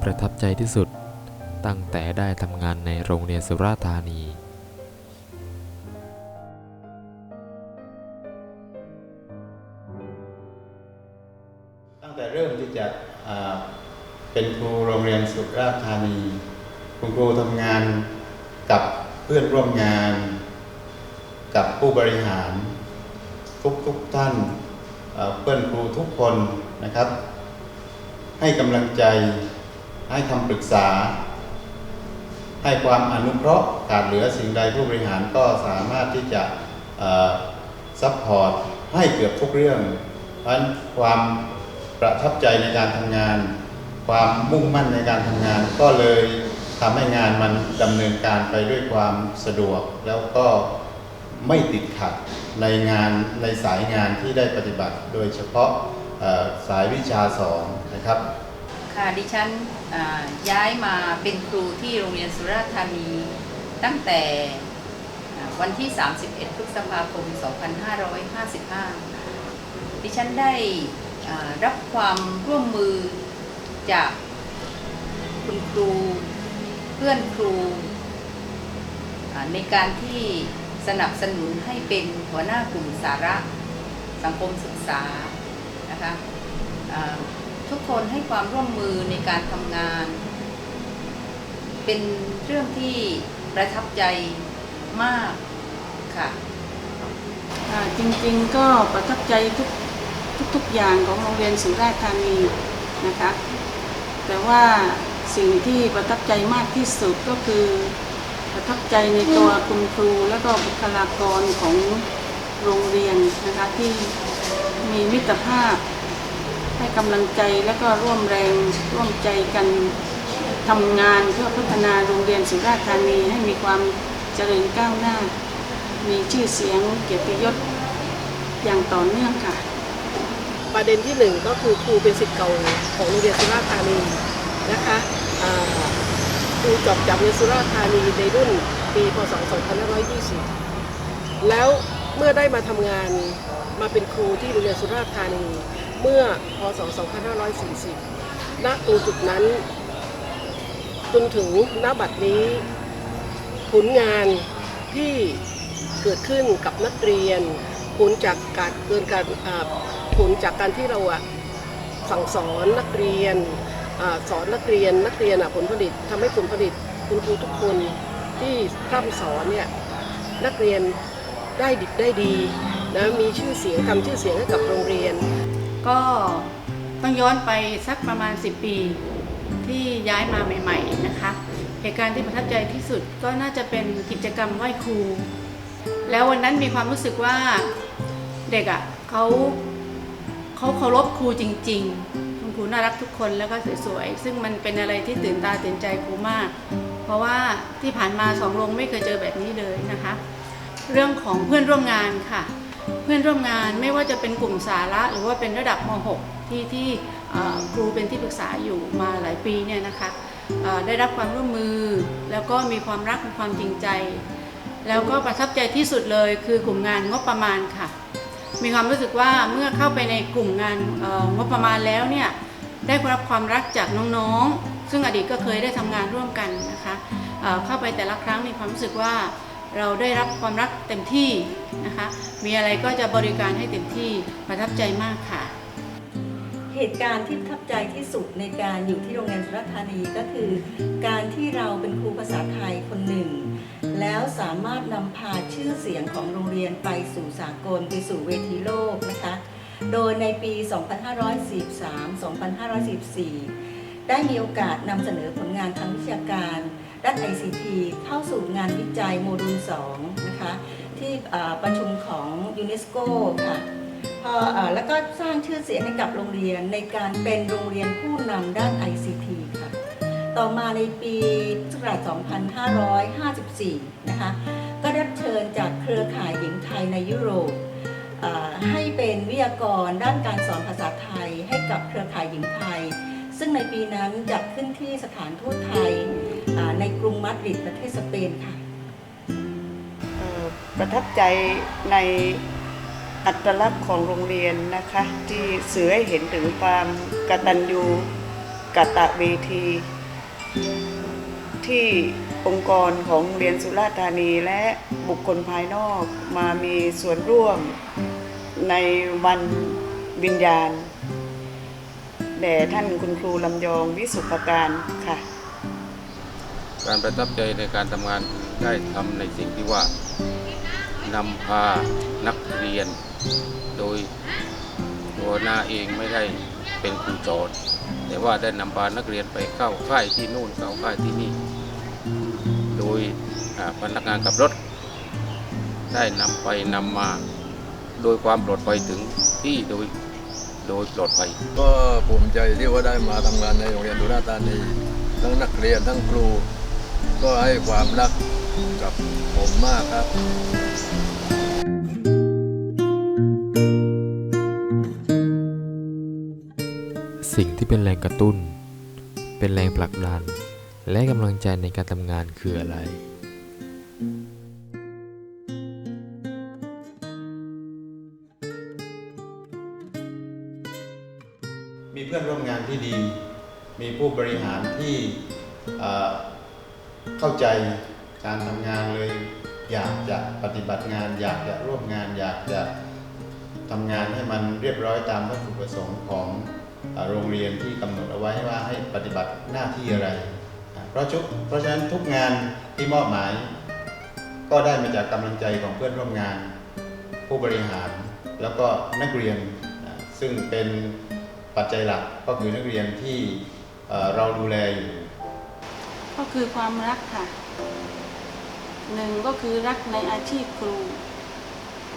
่ประทับใจที่สุด ตั้งแต่ได้ทำงานในโรงเรียนสุราษฎร์ธานีตั้งแต่เริ่มที่จะเป็นครูโรงเรียนสุราษฎร์ธานีคุณครูทำงานกับเพื่อนร่วมงาน กับผู้บริหาร ทุกทุกๆท่านเอ่อเพื่อนครูทุกคนนะครับ ให้กำลังใจ ให้คำปรึกษา ให้ความอนุเคราะห์ขาดเหลือสิ่งใดผู้บริหารก็สามารถที่จะซัพพอร์ตให้เกือบทุกเรื่องเพราะความประทับใจในการทำงาน ความมุ่งมั่นในการทำงาน ก็เลยทำให้งานมันดำเนินการไปด้วยความสะดวก แล้วก็ไม่ติดขัดในงานในสายงานที่ได้ปฏิบัติ โดยเฉพาะสายวิชาสอนนะครับ ค่ะดิฉัน ย้ายมาเป็นครูที่โรงเรียนสุราษฎร์ธานีตั้งแต่วันที่ 31 พฤษภาคม 2555 ดิฉันได้รับความร่วมมือจากคุณครูเพื่อนครู ในการที่สนับสนุนให้เป็นหัวหน้ากลุ่มสาระสังคมศึกษานะคะ ทุกคนให้ความร่วมมือในการทำงาน เป็นเรื่องที่ประทับใจมากค่ะอ่าจริงๆก็ประทับใจทุกทุกๆอย่างของโรงเรียนสุราษฎร์ธานีนะคะ แต่ว่าสิ่งที่ประทับใจมากที่สุดก็คือ ประทับใจในตัวคุณครูและก็บุคลากรของโรงเรียนนะคะที่มีมิตรภาพ ให้กำลังใจและก็ร่วมแรงร่วมใจกันทำงานเพื่อพัฒนาโรงเรียนสุราษฎร์ธานีให้มีความเจริญก้าวหน้า มีชื่อเสียงเกียรติยศอย่างต่อเนื่องค่ะ ประเด็นที่หนึ่งก็คือครูเป็นศิษย์เก่าของโรงเรียนสุราษฎร์ธานีนะคะครูจบจากโรงเรียนสุราษฎร์ธานีในรุ่นปีพศ 2520 แล้วเมื่อได้มาทำงานมาเป็นครูที่โรงเรียนสุราษฎร์ธานี เมื่อพศ 2540 ณ ตรงจุดนั้น จนถึงณบัดนี้ ผลงานที่เกิดขึ้นกับนักเรียน ผลจากการเกินการผลจากการที่เราสั่งสอนนักเรียนอสอนนักเรียนนักเรียนผลผลิตทำให้ผลผลิตคุณครูทุกคนที่พร่ำสอนเนี่ยนักเรียนได้ดิบได้ดีนะมีชื่อเสียงทำชื่อเสียงให้กับโรงเรียน ก็ต้องย้อนไปสักประมาณ 10 ปีที่ย้ายมาใหม่ ๆ นะคะ เหตุการณ์ที่ประทับใจที่สุดก็น่าจะเป็นกิจกรรมไหว้ครู แล้ววันนั้นมีความรู้สึกว่าเด็กอะ่ะเขาเขาเคารพครูจริง ๆ คุณครูน่ารักทุกคนแล้วก็สวยๆ ซึ่งมันเป็นอะไรที่ตื่นตาตื่นใจครูมาก เพราะว่าที่ผ่านมาสองโรงไม่เคยเจอแบบนี้เลยนะคะ เรื่องของเพื่อนร่วมงานค่ะ เพื่อนร่วมงานไม่ว่าจะเป็นกลุ่มสาระ หรือว่าเป็นระดับม .6 ที่ที่ครูเป็นที่ปรึกษาอยู่มาหลายปีเนี่ยนะคะได้รับความร่วมมือ แล้วก็มีความรักมีความจริงใจ แล้วก็ประทับใจที่สุดเลยคือกลุ่มงานงบประมาณค่ะ มีความรู้สึกว่าเมื่อเข้าไปในกลุ่มงานงบประมาณแล้วเนี่ยได้รับความรักจากน้องๆ ซึ่งอดีตก็เคยได้ทำงานร่วมกันนะคะเอ่อเข้าไปแต่ละครั้งมีความรู้สึกว่า เราได้รับความรักเต็มที่นะคะ มีอะไรก็จะบริการให้เต็มที่ประทับใจมากค่ะ เหตุการณ์ที่ประทับใจที่สุดในการอยู่ที่โรงเรียนสุรธานีก็คือ การที่เราเป็นครูภาษาไทยคนหนึ่ง แล้วสามารถนำพาชื่อเสียงของโรงเรียนไปสู่สากลไปสู่เวทีโลกนะคะ โดยในปี 2543-2544 ได้มีโอกาสนำเสนอผลงานทางวิชาการ ด้าน ICT เข้าสู่งานวิจัยโมดูล 2 นะคะ ที่ประชุมของยูเนสโกค่ะพออแล้วก็สร้างชื่อเสียงให้กับโรงเรียนในการเป็นโรงเรียนผู้นำด้าน ICT ค่ะ ต่อมาในปีศักราช2554 นะคะ ก็ได้รับเชิญจากเครือข่ายหญิงไทยในยุโรปให้เป็นวิทยากรด้านการสอนภาษาไทยให้กับเครือข่ายหญิงไทย ซึ่งในปีนั้นจัดขึ้นที่สถานทูตไทย ในกรุงมาดริดประเทศสเปนค่ะประทับใจในอัตลักษณ์ของโรงเรียนนะคะ ที่สื่อให้เห็นถึงความกตัญญูกตะเวที ที่องค์กรของโรงเรียนสุราษฎร์ธานีและบุคคลภายนอกมามีส่วนร่วมในวันวิญญาณแด่ท่านคุณครูลำยองวิสุภการค่ะ การประทับใจในการทำงานคือได้ทำในสิ่งที่ว่านำพานักเรียน โดยตัวหน้าเองไม่ได้เป็นครูสอนแต่ว่าได้นำพานักเรียนไปเข้าค่ายที่นู่นเข้าค่ายที่นี่ โดยพนักงานขับรถ ได้นำไปนำมาโดยความปลอดภัยถึงที่โดยโดยปลอดภัย ก็ภูมิใจที่ว่าได้มาทำงานในโรงเรียนดุราษฎร์ธานีทั้งนักเรียนทั้งครู ก็ให้ความรักกับผมมากครับสิ่งที่เป็นแรงกระตุ้น เป็นแรงผลักดัน และกำลังใจในการทำงานคืออะไร เข้าใจการทำงานเลย อยากจะปฏิบัติงาน อยากจะร่วมงาน อยากจะทำงานให้มันเรียบร้อยตามวัตถุประสงค์ของโรงเรียนที่กำหนดเอาไว้ว่าให้ปฏิบัติหน้าที่อะไร เพราะชุกเพราะฉะนั้นทุกงานที่มอบหมาย ก็ได้มาจากกำลังใจของเพื่อนร่วมงาน ผู้บริหารแล้วก็นักเรียนซึ่งเป็นปัจจัยหลักก็คือนักเรียนที่เราดูแลอยู่ ก็คือความรักค่ะหนึ่งก็คือรักในอาชีพครู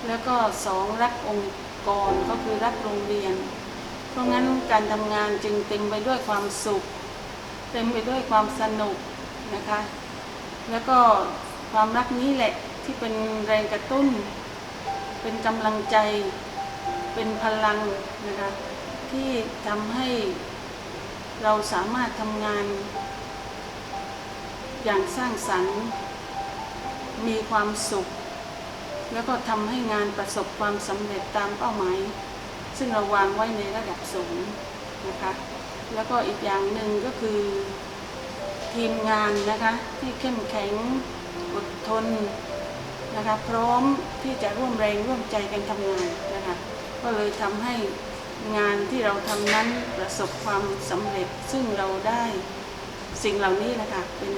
แล้วก็สองรักองค์กรก็คือรักโรงเรียน เพราะงั้นการทำงานจึงเต็มไปด้วยความสุข เต็มไปด้วยความสนุกนะคะ แล้วก็ความรักนี้แหละที่เป็นแรงกระตุ้น เป็นกำลังใจ เป็นพลังนะคะที่ทำให้เราสามารถทำงาน อย่างสร้างสรรค์ มีความสุข แล้วก็ทำให้งานประสบความสำเร็จตามเป้าหมาย ซึ่งเราวางไว้ในระดับสูงนะคะ แล้วก็อีกอย่างหนึ่งก็คือทีมงานนะคะที่เข้มแข็งอดทนนะคะพร้อมที่จะร่วมแรงร่วมใจกันทำงานนะคะก็เลยทำให้งานที่เราทำนั้นประสบความสำเร็จซึ่งเราได้ สิ่งเหล่านี้นะค่ะเป็น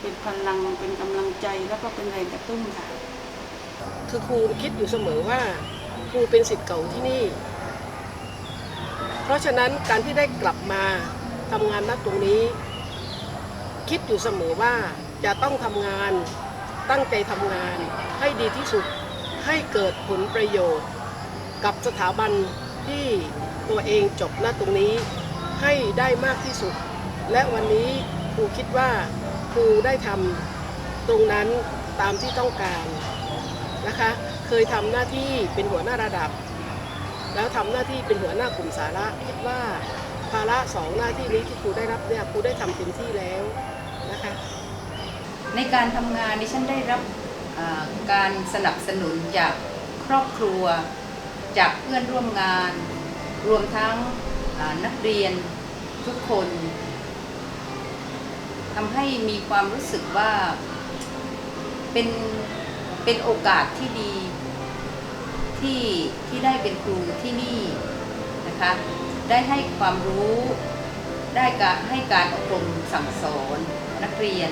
เป็นพลังเป็นกำลังใจแล้วก็เป็นแรงกระตุ้นค่ะ คือครูคิดอยู่เสมอว่าครูเป็นสิทธิ์เก่าที่นี่ เพราะฉะนั้นการที่ได้กลับมาทำงานณตรงนี้ คิดอยู่เสมอว่าจะต้องทำงานตั้งใจทำงานให้ดีที่สุดให้เกิดผลประโยชน์ กับสถาบันที่ตัวเองจบณตรงนี้ให้ได้มากที่สุด และวันนี้ครูคิดว่าครูได้ทำตรงนั้นตามที่ต้องการนะคะ เคยทำหน้าที่เป็นหัวหน้าระดับ แล้วทำหน้าที่เป็นหัวหน้ากลุ่มสาระคิดว่าภาระสองหน้าที่นี้ที่ครูได้รับเนี่ยครูได้ทำเต็มที่แล้วนะคะ ในการทำงานดิฉันได้รับการสนับสนุนจากครอบครัว จากเพื่อนร่วมงาน รวมทั้งนักเรียนทุกคน ทำให้มีความรู้สึกว่าเป็นเป็นโอกาสที่ดีที่ที่ได้เป็นครูที่นี่นะคะ ได้ให้ความรู้ได้การให้การอบรมสั่งสอนนักเรียน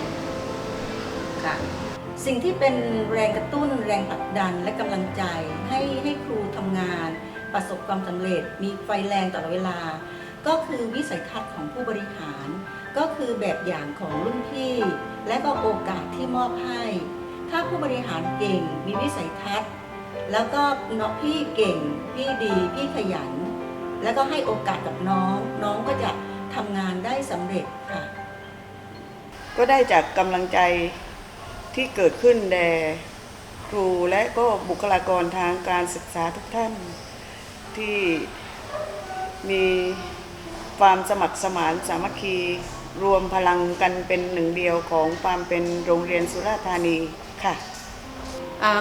ค่ะสิ่งที่เป็นแรงกระตุ้นแรงผลักดันและกำลังใจ ให้ให้ครูทำงาน ประสบความสำเร็จ มีไฟแรงตลอดเวลา ก็คือวิสัยทัศน์ของผู้บริหาร ก็คือแบบอย่างของรุ่นพี่ และก็โอกาสที่มอบให้ ถ้าผู้บริหารเก่งมีวิสัยทัศน์ แล้วก็น้องพี่เก่ง พี่ดี พี่ขยัน แล้วก็ให้โอกาสกับน้อง น้องก็จะทำงานได้สำเร็จค่ะ ก็ได้จากกำลังใจที่เกิดขึ้นแด่ครูและก็บุคลากรทางการศึกษาทุกท่าน ที่มีความสมัครสมานสามัคคี รวมพลังกันเป็นหนึ่งเดียวของความเป็นโรงเรียนสุราษฎร์ธานีค่ะ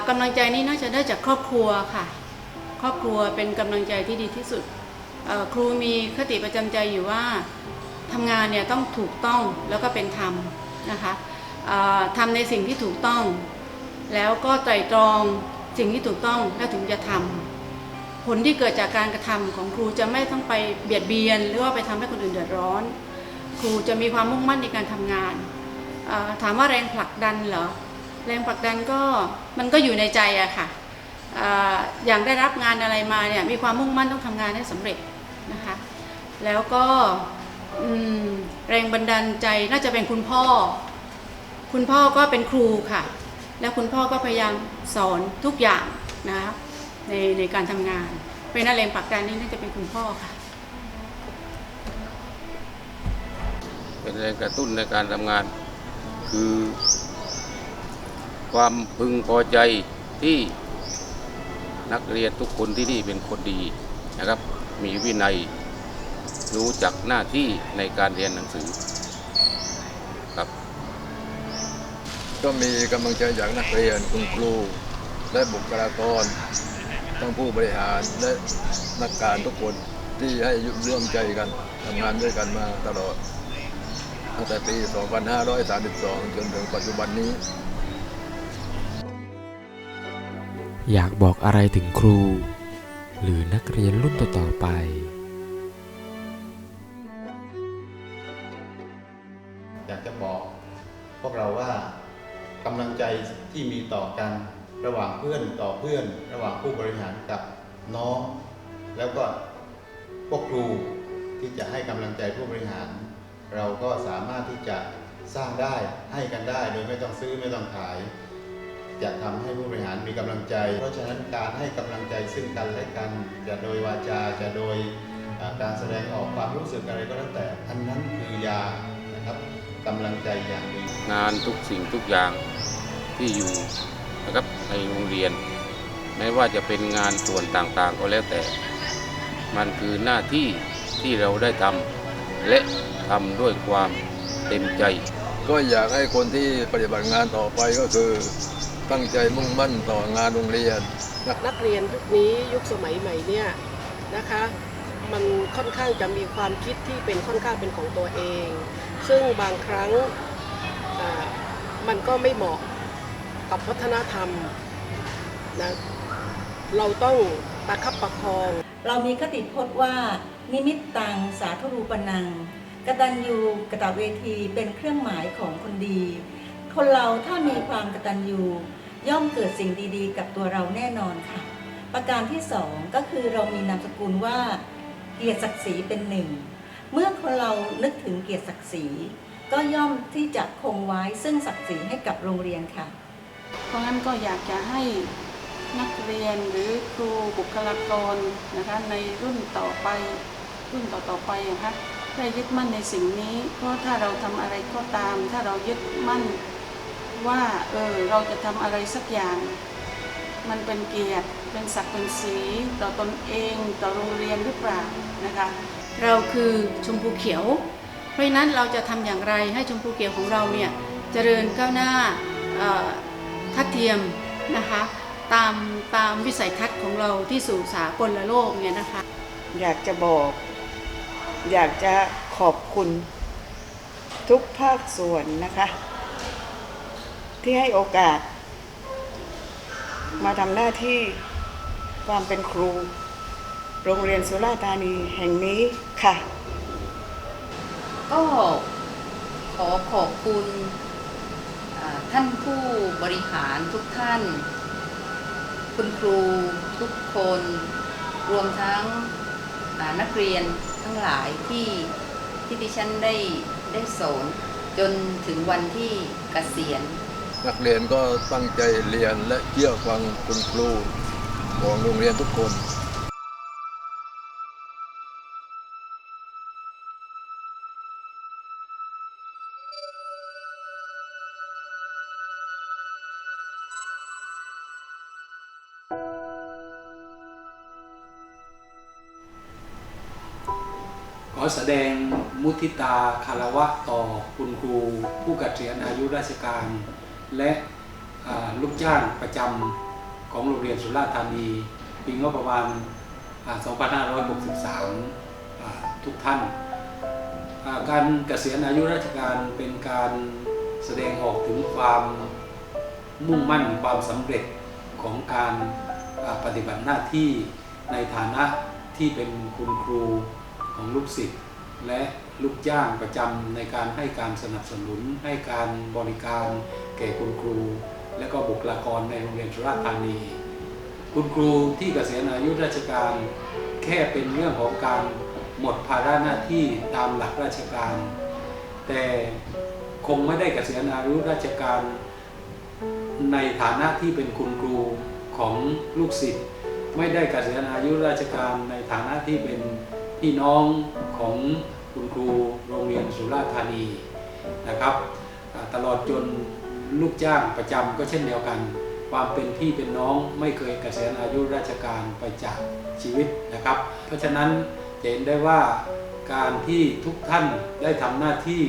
กำลังใจนี้น่าจะได้จากครอบครัวค่ะ ครอบครัวเป็นกำลังใจที่ดีที่สุดครูมีคติประจำใจอยู่ว่าทำงานเนี่ยต้องถูกต้องแล้วก็เป็นธรรมนะคะทำในสิ่งที่ถูกต้อง แล้วก็ไตรตรองสิ่งที่ถูกต้องแล้วถึงจะทำผลที่เกิดจากการกระทำของครูจะไม่ต้องไปเบียดเบียน หรือว่าไปทำให้คนอื่นเดือดร้อน ครูจะมีความมุ่งมั่นในการทำงาน ถามว่าแรงผลักดันเหรอ แรงผลักดันก็มันก็อยู่ในใจอะค่ะออย่างได้รับงานอะไรมาเนี่ยมีความมุ่งมั่นต้องทำงานให้สำเร็จนะคะ แล้วก็แรงบันดาลใจน่าจะเป็นคุณพ่อ คุณพ่อก็เป็นครูค่ะ แล้วคุณพ่อก็พยายามสอนทุกอย่างนะคะในในการทำงานเพราะฉะนั้นแรงผลักดันนี่น่าจะเป็นคุณพ่อค่ะ เป็นแรงกระตุ้นในการทำงาน คือ ความพึงพอใจที่นักเรียนทุกคนที่นี่เป็นคนดีนะครับ มีวินัยรู้จักหน้าที่ในการเรียนหนังสือครับ ก็มีกำลังใจจากนักเรียนคุณครู และบุคลากรทั้งผู้บริหารและนักการทุกคนที่ให้ร่วมใจกันทำงานด้วยกันมาตลอด ตั้งแต่ปี 2532 จนถึงปัจจุบันนี้ อยากบอกอะไรถึงครู หรือนักเรียนรุ่นต่อๆไปอยากจะบอกพวกเราว่ากำลังใจที่มีต่อกันระหว่างเพื่อนต่อเพื่อน ระหว่างผู้บริหารกับน้อง แล้วก็พวกครูที่จะให้กำลังใจผู้บริหาร เราก็สามารถที่จะสร้างได้ให้กันได้ โดยไม่ต้องซื้อไม่ต้องขาย จะทำให้ผู้บริหารมีกำลังใจ เพราะฉะนั้นการให้กำลังใจซึ่งกันและกัน จะโดยวาจาจะโดยการแสดงออกความรู้สึกอะไรก็แล้วแต่ อันนั้นคือยานะครับกำลังใจอย่างดีงานทุกสิ่งทุกอย่างที่อยู่นะครับในโรงเรียน ไม่ว่าจะเป็นงานส่วนต่างๆ ก็แล้วแต่ มันคือหน้าที่ที่เราได้ทำและ ทำด้วยความเต็มใจ ก็อยากให้คนที่ปฏิบัติงานต่อไปก็คือตั้งใจมุ่งมั่นต่องานโรงเรียน นักเรียนยุคนี้ยุคสมัยใหม่เนี่ยนะคะ มันค่อนข้างจะมีความคิดที่เป็นค่อนข้างเป็นของตัวเอง ซึ่งบางครั้งอ่ามันก็ไม่เหมาะกับวัฒนธรรมนะเราต้องประคับประคอง เรามีคติพจน์ว่านิมิตตังสาธุรูปนัง กตัญญูกตเวทีเป็นเครื่องหมายของคนดี คนเราถ้ามีความกตัญญูย่อมเกิดสิ่งดีๆ กับตัวเราแน่นอนค่ะ ประการที่สองก็คือเรามีนามสกุลว่า เกียรติศักดิ์ศรีเป็นหนึ่ง เมื่อคนเรานึกถึงเกียรติศักดิ์ศรีก็ย่อมที่จะคงไว้ซึ่งศักดิ์ศรีให้กับโรงเรียนค่ะ เพราะงั้นก็อยากจะให้นักเรียนหรือครูบุคลากรนะคะในรุ่นต่อไป รุ่นต่อๆไปนะคะ ได้ยึดมั่นในสิ่งนี้ เพราะถ้าเราทำอะไรก็ตาม ถ้าเรายึดมั่นว่าเออเราจะทำอะไรสักอย่าง มันเป็นเกียรติเป็นศักดิ์เป็นสีต่อตนเองต่อโรงเรียนหรือเปล่านะคะ เราคือชมพูเขียว เพราะนั้นเราจะทำอย่างไรให้ชมพูเขียวของเราเนี่ยเจริญก้าวหน้าทัดเทียมนะคะตามตามวิสัยทัศน์ของเราที่สู่สากลโลกเนี่ยนะคะ อยากจะบอก อยากจะขอบคุณทุกภาคส่วนนะคะ ที่ให้โอกาส มาทำหน้าที่ความเป็นครู โรงเรียนสุราธานีแห่งนี้ค่ะ ก็ขอขอบคุณท่านผู้บริหารทุกท่าน คุณครูทุกคน รวมทั้งนักเรียน ทั้งหลายที่ที่ดิฉันได้ได้สอนจนถึงวันที่เกษียณ นักเรียนก็ตั้งใจเรียนและเชื่อฟังคุณครูของโรงเรียนทุกคน ขอแสดงมุทิตาคารวะต่อคุณครูผู้เกษียณอายุราชการ และลูกจ้างประจำของโรงเรียนสุราษฎร์ธานีปีงบประมาณ 2563 ทุกท่าน การเกษียณอายุราชการเป็นการแสดงออกถึงความมุ่งมั่นความสำเร็จของการปฏิบัติหน้าที่ในฐานะที่เป็นคุณครู ของลูกศิษย์และลูกจ้างประจำในการให้การสนับสนุน ให้การบริการแก่คุณครู และก็บุคลากรในโรงเรียนสุราษฎร์ธานี คุณครูที่เกษียณอายุราชการ แค่เป็นเรื่องของการหมดภาระหน้าที่ตามหลักราชการ แต่คงไม่ได้เกษียณอายุราชการ ในฐานะที่เป็นคุณครูของลูกศิษย์ไม่ได้เกษียณอายุราชการในฐานะที่เป็น พี่น้องของคุณครูโรงเรียนสุราษฎร์ธานีนะครับ ตลอดจนลูกจ้างประจำก็เช่นเดียวกัน ความเป็นพี่เป็นน้องไม่เคยเกษียณอายุราชการไปจากชีวิตนะครับ เพราะฉะนั้นเห็นได้ว่าการที่ทุกท่านได้ทำหน้าที่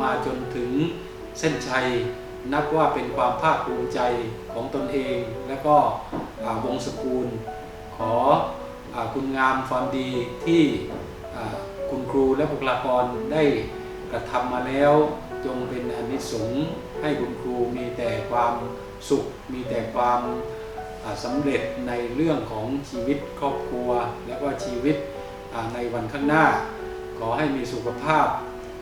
มาจนถึงเส้นชัยนับว่าเป็นความภาคภูมิใจของตนเอง และก็วงศกุลขอ คุณงามความดีที่คุณครูและบุคลากรได้กระทำมาแล้ว จงเป็นอนิสงส์ให้คุณครูมีแต่ความสุข มีแต่ความอ่าสำเร็จในเรื่องของชีวิตครอบครัว และก็ชีวิตในวันข้างหน้า ขอให้มีสุขภาพ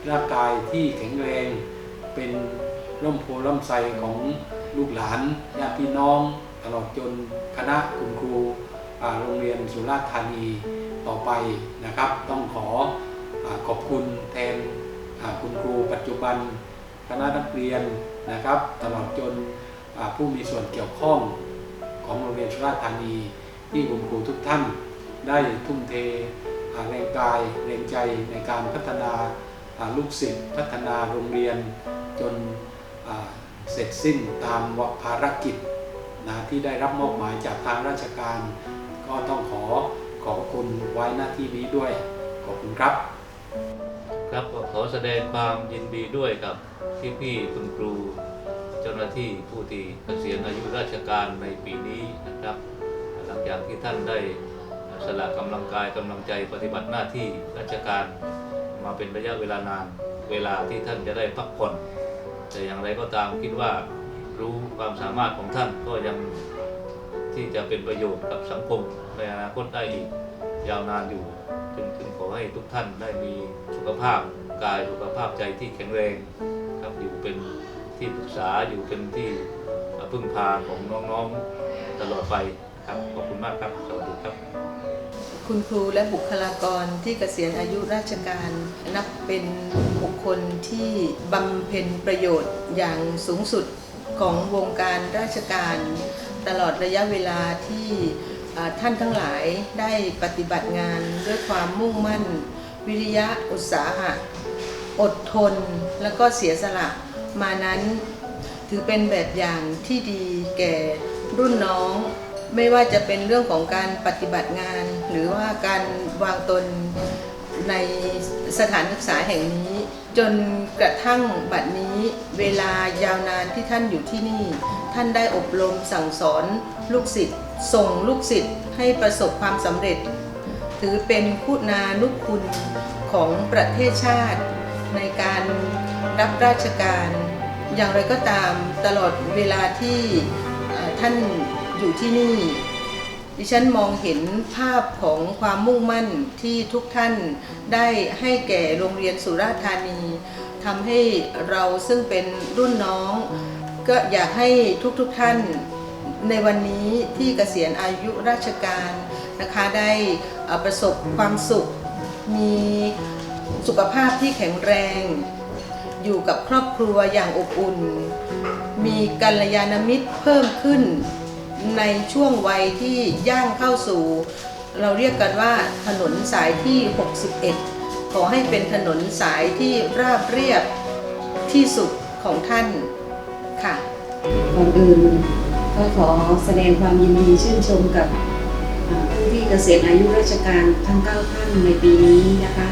ร่างกายที่แข็งแรง เป็นร่มโพล่มไทรของลูกหลานญาติพี่น้อง ตลอดจนคณะคุณครู โรงเรียนสุราษฎร์ธานีต่อไปนะครับ ต้องขออขอบคุณแทนคุณครูปัจจุบันคณะนักเรียนนะครับ ตลอดจนผู้มีส่วนเกี่ยวข้องของโรงเรียนสุราษฎร์ธานี ที่คุณครูทุกท่านได้ทุ่มเทแรงกายแรงใจในการพัฒนาลูกศิษย์พัฒนาโรงเรียนจนเสร็จสิ้นตามภารกิจนะที่ได้รับมอบหมายจากทางราชการ ก็ต้องขอขอบคุณไว้หน้าที่นี้ด้วย ขอบคุณครับ ครับก็ขอแสดงความยินดีด้วยกับพี่ๆคุณครู เจ้าหน้าที่ผู้ที่เกษียณอายุราชการในปีนี้นะครับ หลังจากที่ท่านได้สละกำลังกายกำลังใจปฏิบัติหน้าที่ราชการมาเป็นระยะเวลานานเวลาที่ท่านจะได้พักผ่อนแต่อย่างไรก็ตามคิดว่ารู้ความสามารถของท่านก็ยัง ที่จะเป็นประโยชน์กับสังคมในอนาคตได้อีกยาวนานอยู่จึงจึงขอให้ทุกท่านได้มีสุขภาพกายสุขภาพใจที่แข็งแรงครับอยู่เป็นที่ปรึกษาอยู่เป็นที่พึ่งพาของน้องๆตลอดไปครับขอบคุณมากครับสวัสดีครับ คุณครูและบุคลากรที่เกษียณอายุราชการนับเป็นบุคคลที่บำเพ็ญประโยชน์อย่างสูงสุดของวงการราชการ ตลอดระยะเวลาที่ท่านทั้งหลายได้ปฏิบัติงานด้วยความมุ่งมั่น วิริยะอุตสาหะ อดทน แล้วก็เสียสละมานั้น ถือเป็นแบบอย่างที่ดีแก่รุ่นน้อง ไม่ว่าจะเป็นเรื่องของการปฏิบัติงาน หรือว่าการวางตนในสถานศึกษาแห่งนี้ จนกระทั่งบัดนี้เวลายาวนานที่ท่านอยู่ที่นี่ ท่านได้อบรมสั่งสอนลูกศิษย์ส่งลูกศิษย์ให้ประสบความสำเร็จ ถือเป็นคุณานุคุณของประเทศชาติ ในการรับราชการ อย่างไรก็ตามตลอดเวลาที่ท่านอยู่ที่นี่ ดิฉันมองเห็นภาพของความมุ่งมั่นที่ทุกท่านได้ให้แก่โรงเรียนสุราษฎร์ธานีทำให้เราซึ่งเป็นรุ่นน้อง ก็อยากให้ทุกๆทท่านในวันนี้ที่เกษียณอายุราชการนะคะได้ประสบความสุข มีสุขภาพที่แข็งแรง อยู่กับครอบครัวอย่างอบอุ่น มีกัลยาณมิตรเพิ่มขึ้น ในช่วงวัยที่ย่างเข้าสู่ เราเรียกกันว่าถนนสายที่ 61 ขอให้เป็นถนนสายที่ราบเรียบที่สุดของท่านค่ะก่อนอื่นก็ขอแสดงความยินดีชื่นชมกับผู้ที่เกษียณอายุราชการทั้ง 9 ท่านในปีนี้นะคะ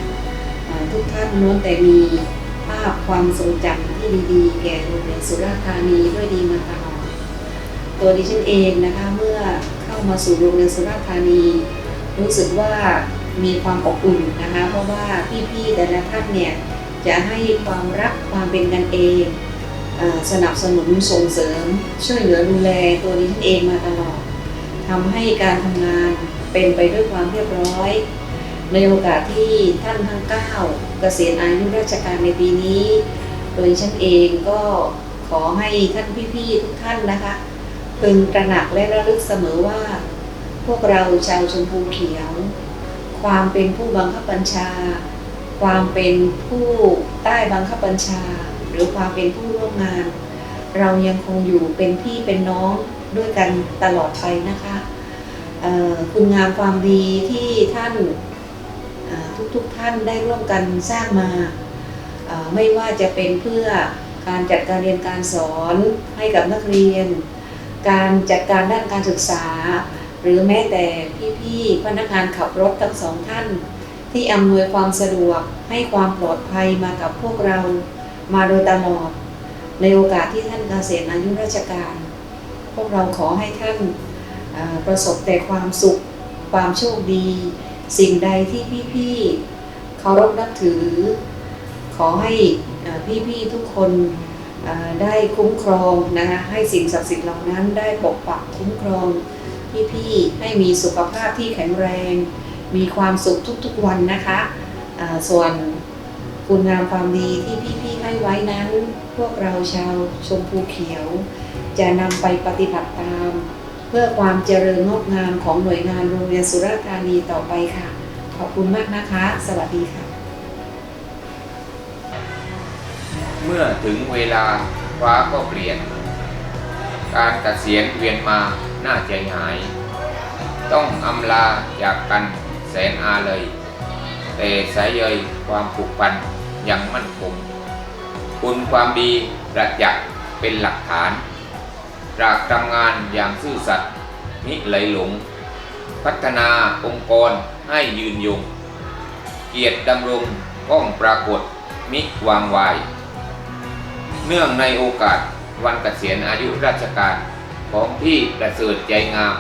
ทุกท่านล้วนแต่มีภาพความทรงจำที่ดีๆ แก่โรงเรียนสุราษฎร์ธานีด้วยดีมาตลอด ตัวดิฉันเองนะคะเมื่อเข้ามาสู่โรงเรียนสุราษฎร์ธานี รู้สึกว่ามีความอบอุ่นนะคะ เพราะว่าพี่ๆแต่ละท่านเนี่ยจะให้ความรักความเป็นกันเองสนับสนุนส่งเสริม ช่วยเหลือดูแลตัวนี้ท่านเองมาตลอดทำให้การทำงานเป็นไปด้วยความเรียบร้อย ในโอกาสที่ท่านทั้งเก้าเกษียณอายุราชการในปีนี้ โดยฉันเองก็ขอให้ท่านพี่ๆทุกท่านนะคะ พึงตระหนักและระลึกเสมอว่า พวกเราชาวชมพูเขียว ความเป็นผู้บังคับบัญชา ความเป็นผู้ใต้บังคับบัญชา หรือความเป็นผู้ร่วมงาน เรายังคงอยู่เป็นพี่เป็นน้องด้วยกันตลอดไปนะคะคุณงามความดีที่ท่านทุกๆท่านได้ร่วมกันสร้างมา ไม่ว่าจะเป็นเพื่อการจัดการเรียนการสอนให้กับนักเรียน การจัดการด้านการศึกษา หรือแม้แต่พี่ๆพนักงานขับรถทั้งสองท่าน ที่อำนวยความสะดวกให้ความปลอดภัยมากับพวกเรามาโดยตลอด ในโอกาสที่ท่านเกษียณอายุราชการ พวกเราขอให้ท่านประสบแต่ความสุข ความโชคดี สิ่งใดที่พี่ๆเคารพนับถือ ขอให้พี่ๆทุกคน ได้คุ้มครองนะคะให้สิ่งศักดิ์สิทธิ์เหล่านั้นได้ปกปักคุ้มครองพี่ๆให้มีสุขภาพที่แข็งแรง มีความสุขทุกๆวันนะคะส่วนคุณงามความดีที่พี่ๆให้ไว้นั้น พวกเราชาวชมพูเขียว จะนำไปปฏิบัติตาม เพื่อความเจริญงอกงามของหน่วยงานโรงเรียนสุราธานีต่อไปค่ะ ขอบคุณมากนะคะ สวัสดีค่ะ เมื่อถึงเวลาฟ้าก็เปลี่ยน การเกษียณเวียนมาน่าใจหาย ต้องอำลาจากกันแสนอาเลย แต่สายใยความผูกพันยังมั่นคงคุณความดีประจักษ์เป็นหลักฐานตรากทำงานอย่างซื่อสัตย์มิไหลหลง พัฒนาองค์กรให้ยืนยง เกียรติดำรงก้องปรากฏมิวางวาย เนื่องในโอกาสวันเกษียณอายุราชการของพี่ประเสริฐใจงาม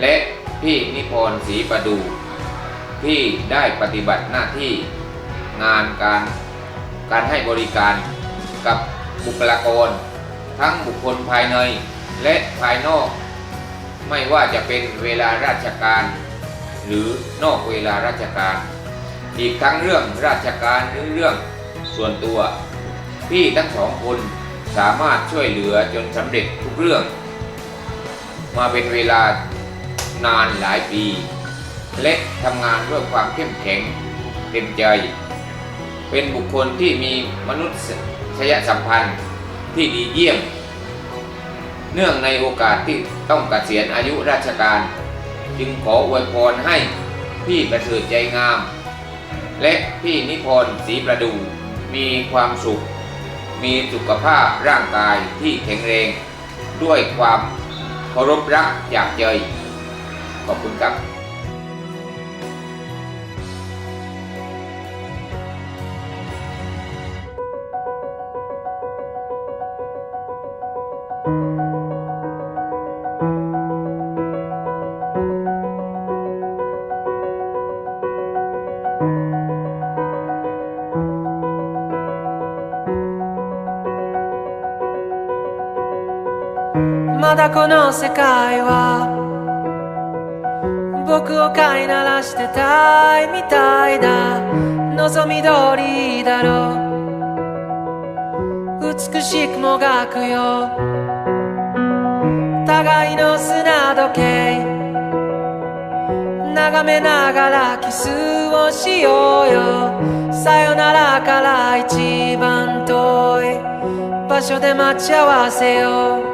และพี่นิพนธ์ศรีประดู ที่ได้ปฏิบัติหน้าที่งานการการให้บริการกับบุคลากร ทั้งบุคคลภายในและภายนอก ไม่ว่าจะเป็นเวลาราชการ หรือนอกเวลาราชการ อีกทั้งเรื่องราชการหรือเรื่องส่วนตัว พี่ทั้งสองคนสามารถช่วยเหลือจนสำเร็จทุกเรื่อง มาเป็นเวลานานหลายปี และทำงานด้วยความเข้มแข็งเต็มใจ เป็นบุคคลที่มีมนุษยสัมพันธ์ที่ดีเยี่ยม เนื่องในโอกาสที่ต้องเกษียณอายุราชการ จึงขออวยพรให้พี่ประเสริฐใจงาม และพี่นิพนธ์ศรีประดู มีความสุข มีสุขภาพร่างกายที่แข็งแรง ด้วยความเคารพรักจากใจ ขอบคุณครับ の世界は僕を飼いならしてたいみたいだ望み通りだろう。美しくもがくよ。互いの砂時計。眺めながらキスをしようよ。さよならから一番遠い場所で待ち合わせよう「